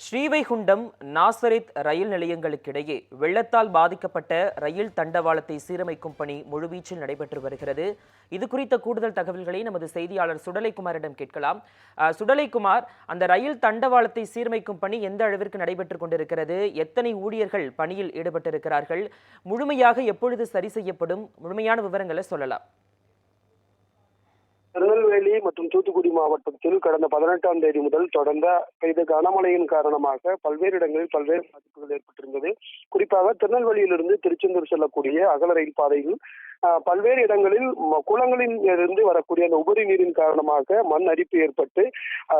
ஸ்ரீவைகுண்டம் நாசரித் ரயில் நிலையங்களுக்கிடையே வெள்ளத்தால் பாதிக்கப்பட்ட ரயில் தண்டவாளத்தை சீரமைக்கும் பணி முழுவீச்சில் நடைபெற்று வருகிறது. இது குறித்த கூடுதல் தகவல்களை நமது செய்தியாளர் சுடலைக்குமாரிடம் கேட்கலாம். அஹ், சுடலைக்குமார் அந்த ரயில் தண்டவாளத்தை சீரமைக்கும் பணி எந்த அளவிற்கு நடைபெற்று கொண்டிருக்கிறது? எத்தனை ஊழியர்கள் பணியில் ஈடுபட்டிருக்கிறார்கள்? முழுமையாக எப்பொழுது சரி செய்யப்படும்? முழுமையான விவரங்களை சொல்லலாம். திருநெல்வேலி மற்றும் தூத்துக்குடி மாவட்டத்தில் கடந்த பதினெட்டாம் தேதி முதல் தொடர்ந்த பெய்த கனமழையின் காரணமாக பல்வேறு இடங்களில் பல்வேறு பாதிப்புகள் ஏற்பட்டிருந்தது. குறிப்பாக திருநெல்வேலியிலிருந்து திருச்செந்தூர் செல்லக்கூடிய அகல ரயில் பாதையில் பல்வேறு இடங்களில் குளங்களில் இருந்து வரக்கூடிய அந்த உபரி நீரின் காரணமாக மண் அரிப்பு ஏற்பட்டு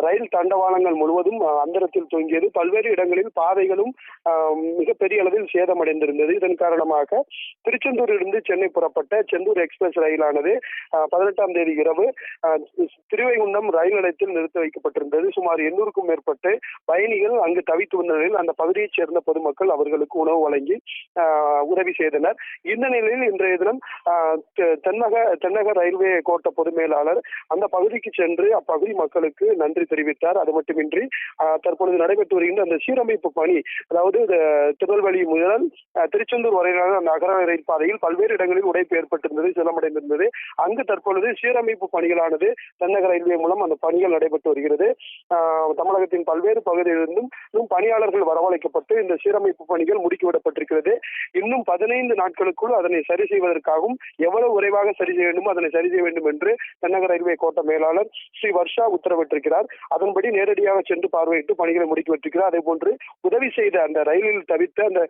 ரயில் தண்டவாளங்கள் முழுவதும் அந்தரத்தில் தூங்கியது. பல்வேறு இடங்களில் பாதைகளும் மிகப்பெரிய அளவில் சேதமடைந்திருந்தது. இதன் காரணமாக திருச்செந்தூரிலிருந்து சென்னை புறப்பட்ட செந்தூர் எக்ஸ்பிரஸ் ரயிலானது ஆஹ், பதினெட்டாம் தேதி இரவு திருவைகுண்டம் ரயில் நிலையத்தில் நிறுத்தி வைக்கப்பட்டிருந்தது. சுமார் எண்ணூறுக்கும் மேற்பட்டு பயணிகள் அங்கு தவித்து வந்த நிலையில் அந்த பகுதியைச் சேர்ந்த பொதுமக்கள் அவர்களுக்கு உணவு வழங்கி ஆஹ், உதவி செய்தனர். இந்த நிலையில் இன்றைய தினம் தென்னக தென்னக ரயில்வே கோட்ட பொது மேலாளர் அந்த பகுதிக்கு சென்று அப்பகுதி மக்களுக்கு நன்றி தெரிவித்தார். அது மட்டுமின்றி தற்பொழுது நடைபெற்று வருகின்ற அந்த சீரமைப்பு பணி அதாவது திருநெல்வேலி முதல் திருச்செந்தூர் வரையிலான அந்த அகர ரயில் பாதையில் பல்வேறு இடங்களில் உடைப்பு ஏற்பட்டிருந்தது சிலமடைந்திருந்தது. அங்கு தற்பொழுது சீரமைப்பு பணிகளானது தென்னக ரயில்வே மூலம் அந்த பணிகள் நடைபெற்று வருகிறது. தமிழகத்தின் பல்வேறு பகுதிகளிலிருந்தும் இன்னும் பணியாளர்கள் வரவழைக்கப்பட்டு இந்த சீரமைப்பு பணிகள் முடுக்கிவிடப்பட்டிருக்கிறது. இன்னும் பதினைந்து நாட்களுக்குள் அதனை சரி செய்வதற்காகவும் எவ்வளவு விரைவாக சரி செய்ய வேண்டுமோ அதனை சரி செய்ய வேண்டும் என்று தென்னக ரயில்வே கோட்ட மேலாளர் ஸ்ரீ வர்ஷா உத்தரவிட்டிருக்கிறார். அதன்படி நேரடியாக சென்று பார்வையிட்டு பணிகளை முடுக்கிவிட்டிருக்கிறார். அதே போன்று உதவி செய்த அந்த ரயிலில் தவித்த அந்த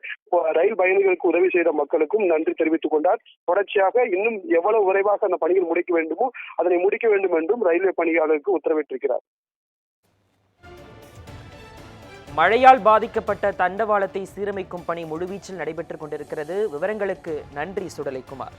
ரயில் பயணிகளுக்கு உதவி செய்த மக்களுக்கும் நன்றி தெரிவித்துக் கொண்டார். தொடர்ச்சியாக இன்னும் எவ்வளவு விரைவாக அந்த பணிகள் முடிக்க வேண்டுமோ அதனை முடிக்க வேண்டும் என்றும் ரயில்வே பணியாளருக்கு உத்தரவிட்டிருக்கிறார். மழையால் பாதிக்கப்பட்ட தண்டவாளத்தை சீரமைக்கும் பணி முழுவீச்சில் நடைபெற்றுக் கொண்டிருக்கிறது. விவரங்களுக்கு நன்றி சுடலைக்குமார்.